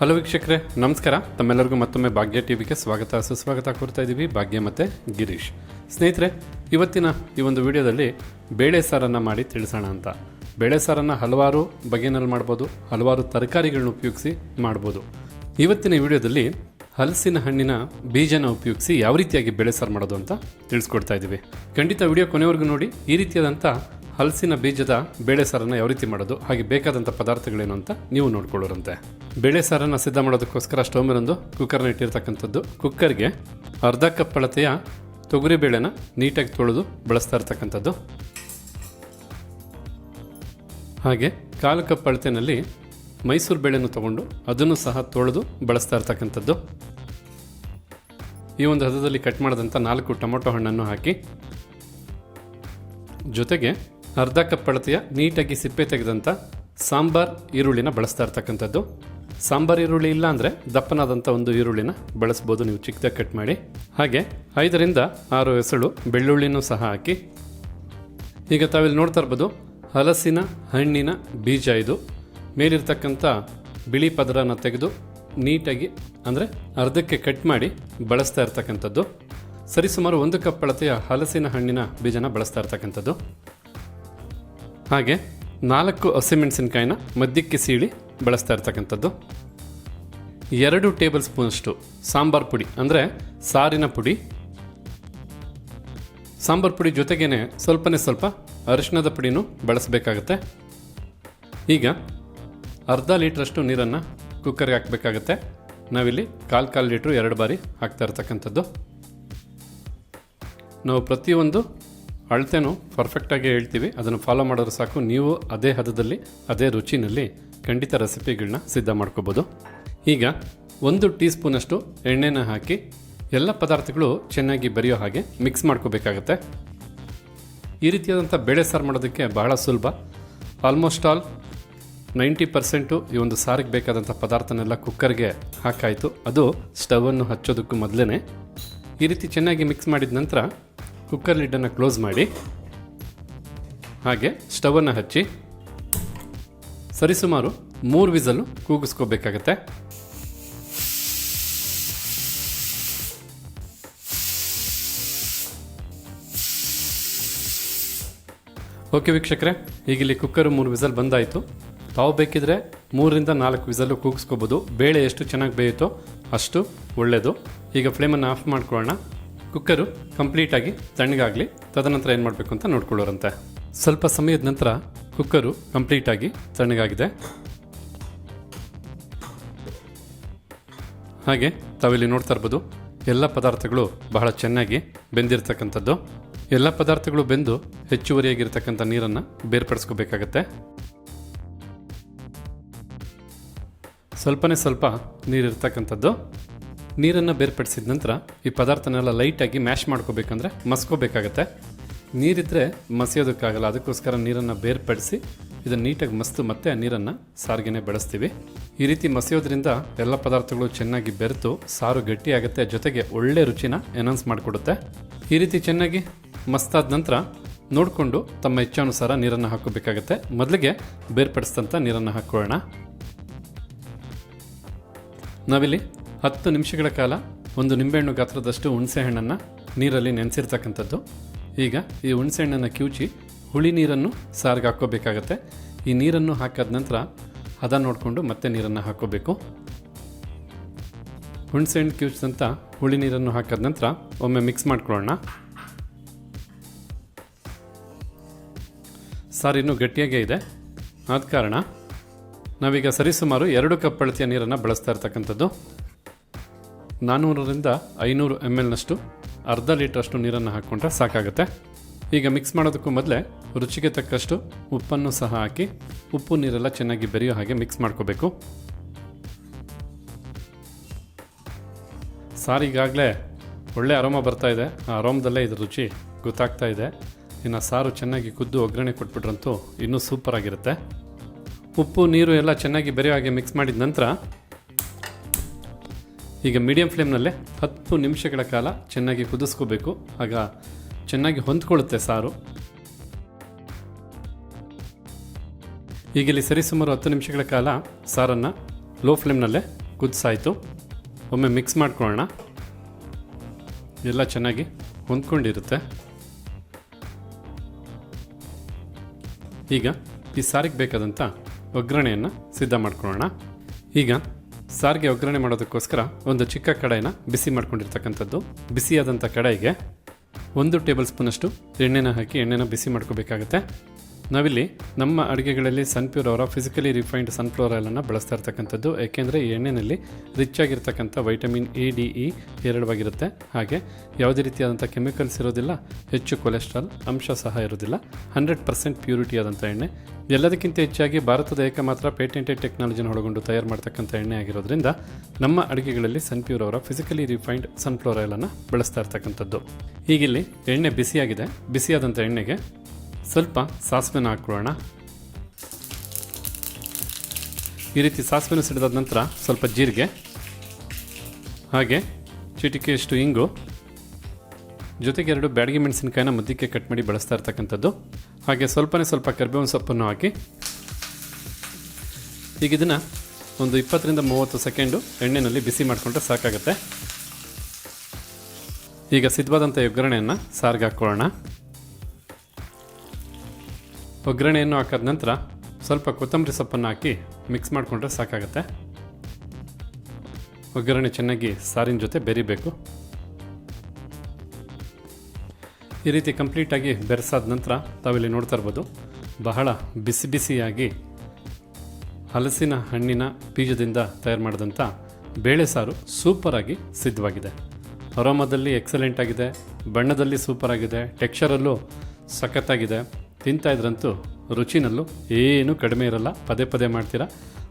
Hello ವೀಕ್ಷಕರೇ, ನಮಸ್ಕಾರ. ತಮ್ಮೆಲ್ಲರಿಗೂ ಮತ್ತೊಮ್ಮೆ ಭಾಗ್ಯ ಟಿವಿಗೆ ಸ್ವಾಗತ. ಸುಸ್ವಾಗತ ಕೋರ್ತಾ ಇದ್ದೀವಿ ಭಾಗ್ಯ ಮತ್ತೆ ಗಿರೀಶ್. ಸ್ನೇಹಿತರೆ, ಇವತ್ತಿನ ಈ ಒಂದು ವಿಡಿಯೋದಲ್ಲಿ ಬೇಳೆ ಸಾರನ್ನು ಮಾಡಿ ತಿಳಿಸೋಣ ಅಂತ. ಬೇಳೆ ಸಾರನ್ನು ಹಲವಾರು ಬಗೆಯಲ್ಲಿ ಮಾಡ್ಬೋದು, ಹಲವಾರು ತರಕಾರಿಗಳನ್ನ ಉಪಯೋಗಿಸಿ ಮಾಡ್ಬೋದು. ಇವತ್ತಿನ ವಿಡಿಯೋದಲ್ಲಿ ಹಲಸಿನ ಹಣ್ಣಿನ ಬೀಜನ ಉಪಯೋಗಿಸಿ ಯಾವ ರೀತಿಯಾಗಿ ಬೇಳೆ ಸಾರು ಮಾಡೋದು ಅಂತ ತಿಳಿಸ್ಕೊಡ್ತಾ ಇದ್ದೀವಿ. ಖಂಡಿತ ವಿಡಿಯೋ ಕೊನೆವರೆಗೂ ನೋಡಿ, ಈ ರೀತಿಯಾದಂಥ ಹಲಸಿನ ಬೀಜದ ಬೇಳೆ ಸಾರನ್ನು ಯಾವ ರೀತಿ ಮಾಡೋದು, ಹಾಗೆ ಬೇಕಾದಂಥ ಪದಾರ್ಥಗಳೇನು ಅಂತ ನೀವು ನೋಡ್ಕೊಳ್ಳೋರಂತೆ. ಬೇಳೆ ಸಾರನ್ನು ಸಿದ್ಧ ಮಾಡೋದಕ್ಕೋಸ್ಕರ ಸ್ಟವ್ ಮೇಲೊಂದು ಕುಕ್ಕರ್ನ ಇಟ್ಟಿರ್ತಕ್ಕಂಥದ್ದು. ಕುಕ್ಕರ್ಗೆ ಅರ್ಧ ಕಪ್ ಅಳತೆಯ ತೊಗರಿ ಬೇಳೆನ ನೀಟಾಗಿ ತೊಳೆದು ಬಳಸ್ತಾ ಇರ್ತಕ್ಕಂಥದ್ದು. ಹಾಗೆ ಕಾಲು ಕಪ್ ಅಳತೆಯಲ್ಲಿ ಮೈಸೂರು ಬೇಳೆಯನ್ನು ತಗೊಂಡು ಅದನ್ನು ಸಹ ತೊಳೆದು ಬಳಸ್ತಾ ಇರ್ತಕ್ಕಂಥದ್ದು. ಈ ಒಂದು ಹದದಲ್ಲಿ ಕಟ್ ಮಾಡಿದಂಥ ನಾಲ್ಕು ಟೊಮೊಟೊ ಹಣ್ಣನ್ನು ಹಾಕಿ ಜೊತೆಗೆ ಅರ್ಧ ಕಪ್ ಅಳತೆಯ ನೀಟಾಗಿ ಸಿಪ್ಪೆ ತೆಗೆದಂಥ ಸಾಂಬಾರ್ ಈರುಳ್ಳಿನ ಬಳಸ್ತಾ ಇರ್ತಕ್ಕಂಥದ್ದು. ಸಾಂಬಾರ್ ಈರುಳ್ಳಿ ಇಲ್ಲ ಅಂದರೆ ದಪ್ಪನಾದಂಥ ಒಂದು ಈರುಳ್ಳಿನ ಬಳಸ್ಬೋದು. ನೀವು ಚಿಕ್ಕದಾಗಿ ಕಟ್ ಮಾಡಿ. ಹಾಗೆ ಐದರಿಂದ ಆರು ಹೆಸಳು ಬೆಳ್ಳುಳ್ಳಿನೂ ಸಹ ಹಾಕಿ. ಈಗ ತಾವಿಲ್ಲಿ ನೋಡ್ತಾ ಇರ್ಬೋದು, ಹಲಸಿನ ಹಣ್ಣಿನ ಬೀಜ ಇದು. ಮೇಲಿರ್ತಕ್ಕಂಥ ಬಿಳಿ ಪದರನ ತೆಗೆದು ನೀಟಾಗಿ ಅಂದರೆ ಅರ್ಧಕ್ಕೆ ಕಟ್ ಮಾಡಿ ಬಳಸ್ತಾ ಇರ್ತಕ್ಕಂಥದ್ದು. ಸರಿಸುಮಾರು ಒಂದು ಕಪ್ ಅಳತೆಯ ಹಲಸಿನ ಹಣ್ಣಿನ ಬೀಜನ ಬಳಸ್ತಾ ಇರ್ತಕ್ಕಂಥದ್ದು. ಹಾಗೆ ನಾಲ್ಕು ಹಸಿಮೆಣಸಿನಕಾಯಿನ ಮಧ್ಯಕ್ಕೆ ಸೀಳಿ ಬಳಸ್ತಾ ಇರ್ತಕ್ಕಂಥದ್ದು. ಎರಡು ಟೇಬಲ್ ಸ್ಪೂನಷ್ಟು ಸಾಂಬಾರ್ ಪುಡಿ, ಅಂದರೆ ಸಾರಿನ ಪುಡಿ. ಸಾಂಬಾರ್ ಪುಡಿ ಜೊತೆಗೇ ಸ್ವಲ್ಪನೇ ಸ್ವಲ್ಪ ಅರಿಶಿಣದ ಪುಡಿನೂ ಬಳಸಬೇಕಾಗತ್ತೆ. ಈಗ ಅರ್ಧ ಲೀಟ್ರಷ್ಟು ನೀರನ್ನು ಕುಕ್ಕರ್ಗೆ ಹಾಕಬೇಕಾಗತ್ತೆ. ನಾವಿಲ್ಲಿ ಕಾಲು ಕಾಲು ಲೀಟ್ರು ಎರಡು ಬಾರಿ ಹಾಕ್ತಾ ಇರ್ತಕ್ಕಂಥದ್ದು. ನಾವು ಪ್ರತಿಯೊಂದು ಅಳತೆನೂ ಪರ್ಫೆಕ್ಟಾಗಿ ಹೇಳ್ತೀವಿ. ಅದನ್ನು ಫಾಲೋ ಮಾಡೋರು ಸಾಕು. ನೀವು ಅದೇ ಹದದಲ್ಲಿ, ಅದೇ ರುಚಿನಲ್ಲಿ ಖಂಡಿತ ರೆಸಿಪಿಗಳನ್ನ ಸಿದ್ಧ ಮಾಡ್ಕೋಬೋದು. ಈಗ ಒಂದು ಟೀ ಸ್ಪೂನಷ್ಟು ಎಣ್ಣೆನ ಹಾಕಿ ಎಲ್ಲ ಪದಾರ್ಥಗಳು ಚೆನ್ನಾಗಿ ಬರೆಯೋ ಹಾಗೆ ಮಿಕ್ಸ್ ಮಾಡ್ಕೋಬೇಕಾಗತ್ತೆ. ಈ ರೀತಿಯಾದಂಥ ಬೇಳೆ ಸಾರು ಮಾಡೋದಕ್ಕೆ ಬಹಳ ಸುಲಭ. ಆಲ್ಮೋಸ್ಟ್ ಆಲ್ ನೈಂಟಿ ಪರ್ಸೆಂಟು ಈ ಒಂದು ಸಾರಿಗೆ ಬೇಕಾದಂಥ ಪದಾರ್ಥನೆಲ್ಲ ಕುಕ್ಕರ್ಗೆ ಹಾಕಾಯಿತು. ಅದು ಸ್ಟವನ್ನು ಹಚ್ಚೋದಕ್ಕೂ ಮೊದಲೇ ಈ ರೀತಿ ಚೆನ್ನಾಗಿ ಮಿಕ್ಸ್ ಮಾಡಿದ ನಂತರ ಕುಕ್ಕರ್ ಲಿಡ್ಡನ್ನು ಕ್ಲೋಸ್ ಮಾಡಿ. ಹಾಗೆ ಸ್ಟವನ್ನು ಹಚ್ಚಿ. ಸರಿಸುಮಾರು ಮೂರು ವಿಸಲು ಕೂಗಿಸ್ಕೋಬೇಕಾಗತ್ತೆ. ಓಕೆ ವೀಕ್ಷಕರೇ ಈಗ ಇಲ್ಲಿ ಕುಕ್ಕರ್ ಮೂರು ವಿಸಲ್ ಬಂದಾಯಿತು. ತಾವು ಬೇಕಿದ್ರೆ ಮೂರರಿಂದ ನಾಲ್ಕು ವಿಸಲು ಕೂಗಿಸ್ಕೋಬೋದು. ಬೇಳೆ ಎಷ್ಟು ಚೆನ್ನಾಗಿ ಬೇಯುತ್ತೋ ಅಷ್ಟು ಒಳ್ಳೆಯದು ಈಗ ಫ್ಲೇಮನ್ನು ಆಫ್ ಮಾಡ್ಕೊಳ್ಳೋಣ. ಕುಕ್ಕರು ಕಂಪ್ಲೀಟಾಗಿ ತಣ್ಣಗಾಗಲಿ, ತದನಂತರ ಏನು ಮಾಡಬೇಕು ಅಂತ ನೋಡ್ಕೊಳ್ಳೋರಂತೆ. ಸ್ವಲ್ಪ ಸಮಯದ ನಂತರ ಕುಕ್ಕರು ಕಂಪ್ಲೀಟಾಗಿ ತಣ್ಣಗಾಗಿದೆ. ಹಾಗೆ ತಾವಿಲ್ಲಿ ನೋಡ್ತಾ ಇರ್ಬೋದು, ಎಲ್ಲ ಪದಾರ್ಥಗಳು ಬಹಳ ಚೆನ್ನಾಗಿ ಬೆಂದಿರ್ತಕ್ಕಂಥದ್ದು. ಎಲ್ಲ ಪದಾರ್ಥಗಳು ಬೆಂದು ಹೆಚ್ಚುವರಿಯಾಗಿರ್ತಕ್ಕಂಥ ನೀರನ್ನು ಬೇರ್ಪಡಿಸ್ಕೋಬೇಕಾಗತ್ತೆ. ಸ್ವಲ್ಪನೇ ಸ್ವಲ್ಪ ನೀರಿರ್ತಕ್ಕಂಥದ್ದು. ನೀರನ್ನು ಬೇರ್ಪಡಿಸಿದ ನಂತರ ಈ ಪದಾರ್ಥನೆಲ್ಲ ಲೈಟಾಗಿ ಮ್ಯಾಶ್ ಮಾಡ್ಕೋಬೇಕಂದ್ರೆ ಮಸ್ಕೋಬೇಕಾಗತ್ತೆ. ನೀರಿದ್ದರೆ ಮಸಿಯೋದಕ್ಕಾಗಲ್ಲ, ಅದಕ್ಕೋಸ್ಕರ ನೀರನ್ನು ಬೇರ್ಪಡಿಸಿ ಇದನ್ನು ನೀಟಾಗಿ ಮಸ್ತು ಮತ್ತೆ ನೀರನ್ನು ಸಾರಿಗೆನೇ ಬಳಸ್ತೀವಿ. ಈ ರೀತಿ ಮಸಿಯೋದ್ರಿಂದ ಎಲ್ಲ ಪದಾರ್ಥಗಳು ಚೆನ್ನಾಗಿ ಬೆರೆತು ಸಾರು ಗಟ್ಟಿಯಾಗುತ್ತೆ, ಜೊತೆಗೆ ಒಳ್ಳೆ ರುಚಿನ ಎನೌನ್ಸ್ ಮಾಡಿಕೊಡುತ್ತೆ. ಈ ರೀತಿ ಚೆನ್ನಾಗಿ ಮಸ್ತಾದ ನಂತರ ನೋಡಿಕೊಂಡು ತಮ್ಮ ಇಚ್ಛಾನುಸಾರ ನೀರನ್ನು ಹಾಕೋಬೇಕಾಗತ್ತೆ ಮೊದಲಿಗೆ ಬೇರ್ಪಡಿಸಿದಂಥ ನೀರನ್ನು ಹಾಕ್ಕೊಳ್ಳೋಣ. ನಾವಿಲ್ಲಿ ಹತ್ತು ನಿಮಿಷಗಳ ಕಾಲ ಒಂದು ನಿಂಬೆಹಣ್ಣು ಗಾತ್ರದಷ್ಟು ಹುಣಸೆಹಣ್ಣನ್ನು ನೀರಲ್ಲಿ ನೆನೆಸಿರ್ತಕ್ಕಂಥದ್ದು. ಈಗ ಈ ಹುಣಸೆಹಣ್ಣನ್ನು ಕಿವುಚಿ ಹುಳಿ ನೀರನ್ನು ಸಾರಿಗೆ ಹಾಕ್ಕೋಬೇಕಾಗತ್ತೆ. ಈ ನೀರನ್ನು ಹಾಕಾದ ನಂತರ ಹದ ನೋಡಿಕೊಂಡು ಮತ್ತೆ ನೀರನ್ನು ಹಾಕ್ಕೋಬೇಕು. ಹುಣಸೆಹಣ್ಣು ಕಿವುಚಿದಂಥ ಹುಳಿ ನೀರನ್ನು ಹಾಕಿದ ನಂತರ ಒಮ್ಮೆ ಮಿಕ್ಸ್ ಮಾಡ್ಕೊಳ್ಳೋಣ. ಸಾರು ಇನ್ನೂ ಗಟ್ಟಿಯಾಗೇ ಇದೆ. ಆದ ಕಾರಣ ನಾವೀಗ ಸರಿಸುಮಾರು ಎರಡು ಕಪ್ ಅಳತೆಯ ನೀರನ್ನು ಬಳಸ್ತಾ ಇರ್ತಕ್ಕಂಥದ್ದು. ನಾನ್ನೂರರಿಂದ ಐನೂರು ಎಂ ಎಲ್ನಷ್ಟು ಅರ್ಧ ಲೀಟ್ರಷ್ಟು ನೀರನ್ನು ಹಾಕ್ಕೊಂಡ್ರೆ ಸಾಕಾಗುತ್ತೆ. ಈಗ ಮಿಕ್ಸ್ ಮಾಡೋದಕ್ಕೂ ಮೊದಲೇ ರುಚಿಗೆ ತಕ್ಕಷ್ಟು ಉಪ್ಪನ್ನು ಸಹ ಹಾಕಿ ಉಪ್ಪು ನೀರೆಲ್ಲ ಚೆನ್ನಾಗಿ ಬೆರೆಯೋ ಹಾಗೆ ಮಿಕ್ಸ್ ಮಾಡ್ಕೋಬೇಕು. ಸಾರಿಗಾಗಲೇ ಒಳ್ಳೆ ಅರೋಮ ಬರ್ತಾ ಇದೆ. ಆ ಅರೋಮದಲ್ಲೇ ಇದ್ರ ರುಚಿ ಗೊತ್ತಾಗ್ತಾ ಇದೆ. ಇನ್ನು ಸಾರು ಚೆನ್ನಾಗಿ ಕುದ್ದು ಒಗ್ಗರಣೆ ಕೊಟ್ಬಿಟ್ರಂತೂ ಇನ್ನೂ ಸೂಪರ್ ಆಗಿರುತ್ತೆ. ಉಪ್ಪು, ನೀರು ಎಲ್ಲ ಚೆನ್ನಾಗಿ ಬೆರೆಯೋ ಹಾಗೆ ಮಿಕ್ಸ್ ಮಾಡಿದ ನಂತರ ಈಗ ಮೀಡಿಯಂ ಫ್ಲೇಮ್ನಲ್ಲೇ ಹತ್ತು ನಿಮಿಷಗಳ ಕಾಲ ಚೆನ್ನಾಗಿ ಕುದಿಸ್ಕೋಬೇಕು. ಆಗ ಚೆನ್ನಾಗಿ ಹೊಂದ್ಕೊಳ್ಳುತ್ತೆ ಸಾರು. ಈಗ ಇಲ್ಲಿ ಸರಿಸುಮಾರು ಹತ್ತು ನಿಮಿಷಗಳ ಕಾಲ ಸಾರನ್ನು ಲೋ ಫ್ಲೇಮ್ನಲ್ಲೇ ಕುದಿಸಾಯಿತು. ಒಮ್ಮೆ ಮಿಕ್ಸ್ ಮಾಡ್ಕೊಳ್ಳೋಣ. ಎಲ್ಲ ಚೆನ್ನಾಗಿ ಹೊಂದ್ಕೊಂಡಿರುತ್ತೆ. ಈಗ ಈ ಸಾರಿಗೆ ಬೇಕಾದಂಥ ಒಗ್ಗರಣೆಯನ್ನು ಸಿದ್ಧ ಮಾಡ್ಕೊಳ್ಳೋಣ. ಈಗ ಸಾರಿಗೆ ಒಗ್ಗರಣೆ ಮಾಡೋದಕ್ಕೋಸ್ಕರ ಒಂದು ಚಿಕ್ಕ ಕಡಾಯಿನ ಬಿಸಿ ಮಾಡ್ಕೊಂಡಿರ್ತಕ್ಕಂಥದ್ದು. ಬಿಸಿಯಾದಂಥ ಕಡಾಯಿಗೆ ಒಂದು ಟೇಬಲ್ ಸ್ಪೂನಷ್ಟು ಎಣ್ಣೆನ ಹಾಕಿ ಎಣ್ಣೆನ ಬಿಸಿ ಮಾಡ್ಕೋಬೇಕಾಗತ್ತೆ. ನಾವಿಲ್ಲಿ ನಮ್ಮ ಅಡುಗೆಗಳಲ್ಲಿ ಸನ್ಪ್ಯೂರ್ ಅವರ ಫಿಸಿಕಲಿ ರಿಫೈನ್ಡ್ ಸನ್ಫ್ಲವರ್ ಆಯಿಲನ್ನು ಬಳಸ್ತಾ ಇರ್ತಕ್ಕಂಥದ್ದು. ಏಕೆಂದರೆ ಈ ಎಣ್ಣೆಯಲ್ಲಿ ರಿಚ್ ಆಗಿರ್ತಕ್ಕಂಥ ವೈಟಮಿನ್ ಎ ಡಿ ಇ ಹೇರಳವಾಗಿರುತ್ತೆ. ಹಾಗೆ ಯಾವುದೇ ರೀತಿಯಾದಂಥ ಕೆಮಿಕಲ್ಸ್ ಇರೋದಿಲ್ಲ, ಹೆಚ್ಚು ಕೊಲೆಸ್ಟ್ರಾಲ್ ಅಂಶ ಸಹ ಇರೋದಿಲ್ಲ. ಹಂಡ್ರೆಡ್ ಪರ್ಸೆಂಟ್ ಪ್ಯೂರಿಟಿ ಆದಂಥ ಎಣ್ಣೆ. ಎಲ್ಲದಕ್ಕಿಂತ ಹೆಚ್ಚಾಗಿ ಭಾರತದ ಏಕಮಾತ್ರ ಪೇಟೆಂಟೆಡ್ ಟೆಕ್ನಾಲಜಿನ ಒಳಗೊಂಡು ತಯಾರು ಮಾಡ್ತಕ್ಕಂಥ ಎಣ್ಣೆ ಆಗಿರೋದ್ರಿಂದ ನಮ್ಮ ಅಡುಗೆಗಳಲ್ಲಿ ಸನ್ಪ್ಯೂರ್ ಅವರ ಫಿಸಿಕಲಿ ರಿಫೈನ್ಡ್ ಸನ್ಫ್ಲವರ್ ಆಯಿಲನ್ನು ಬಳಸ್ತಾ ಇರ್ತಕ್ಕಂಥದ್ದು. ಹೀಗಿಲ್ಲಿ ಎಣ್ಣೆ ಬಿಸಿಯಾಗಿದೆ. ಬಿಸಿಯಾದಂಥ ಎಣ್ಣೆಗೆ ಸ್ವಲ್ಪ ಸಾಸಿವೆನ ಹಾಕ್ಕೊಳ್ಳೋಣ. ಈ ರೀತಿ ಸಾಸಿವೆನ ಸಿಡಿದಾದ ನಂತರ ಸ್ವಲ್ಪ ಜೀರಿಗೆ, ಹಾಗೆ ಚಿಟಿಕೆಯಷ್ಟು ಇಂಗು, ಜೊತೆಗೆ ಎರಡು ಬ್ಯಾಡಗಿ ಮೆಣಸಿನಕಾಯಿನ ಮಧ್ಯಕ್ಕೆ ಕಟ್ ಮಾಡಿ ಬಳಸ್ತಾ ಇರ್ತಕ್ಕಂಥದ್ದು. ಹಾಗೆ ಸ್ವಲ್ಪನೇ ಸ್ವಲ್ಪ ಕರಿಬೇವಿನ ಸೊಪ್ಪನ್ನು ಹಾಕಿ, ಈಗ ಇದನ್ನು ಒಂದು ಇಪ್ಪತ್ತರಿಂದ ಮೂವತ್ತು ಸೆಕೆಂಡು ಎಣ್ಣೆಯಲ್ಲಿ ಬಿಸಿ ಮಾಡಿಕೊಂಡ್ರೆ ಸಾಕಾಗುತ್ತೆ. ಈಗ ಸಿದ್ಧವಾದಂಥ ಒಗ್ಗರಣೆಯನ್ನು ಸಾರಿಗೆ ಹಾಕ್ಕೊಳ್ಳೋಣ. ಒಗ್ಗರಣೆಯನ್ನು ಹಾಕಿದ ನಂತರ ಸ್ವಲ್ಪ ಕೊತ್ತಂಬರಿ ಸೊಪ್ಪನ್ನು ಹಾಕಿ ಮಿಕ್ಸ್ ಮಾಡಿಕೊಂಡ್ರೆ ಸಾಕಾಗುತ್ತೆ. ಒಗ್ಗರಣೆ ಚೆನ್ನಾಗಿ ಸಾರಿನ ಜೊತೆ ಬೆರಿಬೇಕು. ಈ ರೀತಿ ಕಂಪ್ಲೀಟಾಗಿ ಬೆರೆಸಾದ ನಂತರ ತಾವಿಲ್ಲಿ ನೋಡ್ತಾ ಇರ್ಬೋದು, ಬಹಳ ಬಿಸಿ ಬಿಸಿಯಾಗಿ ಹಲಸಿನ ಹಣ್ಣಿನ ಬೀಜದಿಂದ ತಯಾರು ಮಾಡಿದಂಥ ಬೇಳೆ ಸಾರು ಸೂಪರಾಗಿ ಸಿದ್ಧವಾಗಿದೆ. ಅರೋಮದಲ್ಲಿ ಎಕ್ಸಲೆಂಟ್ ಆಗಿದೆ, ಬಣ್ಣದಲ್ಲಿ ಸೂಪರಾಗಿದೆ ಟೆಕ್ಸ್ಚರಲ್ಲೂ ಸಖತ್ತಾಗಿದೆ. ತಿಂತಾ ಇದ್ರಂತೂ ರುಚಿನಲ್ಲೂ ಏನೂ ಕಡಿಮೆ ಇರಲ್ಲ. ಪದೇ ಪದೇ ಮಾಡ್ತೀರಾ?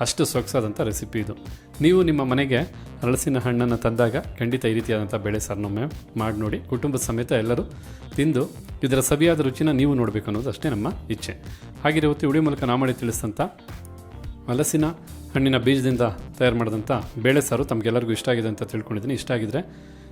ಅಷ್ಟು ಸೊಗಸಾದಂಥ ರೆಸಿಪಿ ಇದು. ನೀವು ನಿಮ್ಮ ಮನೆಗೆ ಹಲಸಿನ ಹಣ್ಣನ್ನು ತಂದಾಗ ಖಂಡಿತ ಈ ರೀತಿಯಾದಂಥ ಬೇಳೆ ಸಾರನ್ನೊಮ್ಮೆ ಮಾಡಿ ನೋಡಿ. ಕುಟುಂಬದ ಸಮೇತ ಎಲ್ಲರೂ ತಿಂದು ಇದರ ಸವಿಯಾದ ರುಚಿನ ನೀವು ನೋಡಬೇಕು ಅನ್ನೋದು ಅಷ್ಟೇ ನಮ್ಮ ಇಚ್ಛೆ. ಹಾಗೆ ಇವತ್ತು ವಿಡಿಯೋ ಮೂಲಕ ನಾ ಮಾಡಿ ತಿಳಿಸಿದಂಥ ಹಲಸಿನ ಹಣ್ಣಿನ ಬೀಜದಿಂದ ತಯಾರು ಮಾಡಿದಂಥ ಬೇಳೆ ಸಾರು ತಮಗೆಲ್ಲರಿಗೂ ಇಷ್ಟ ಆಗಿದೆ ಅಂತ ತಿಳ್ಕೊಂಡಿದ್ದೀನಿ. ಇಷ್ಟ ಆಗಿದ್ರೆ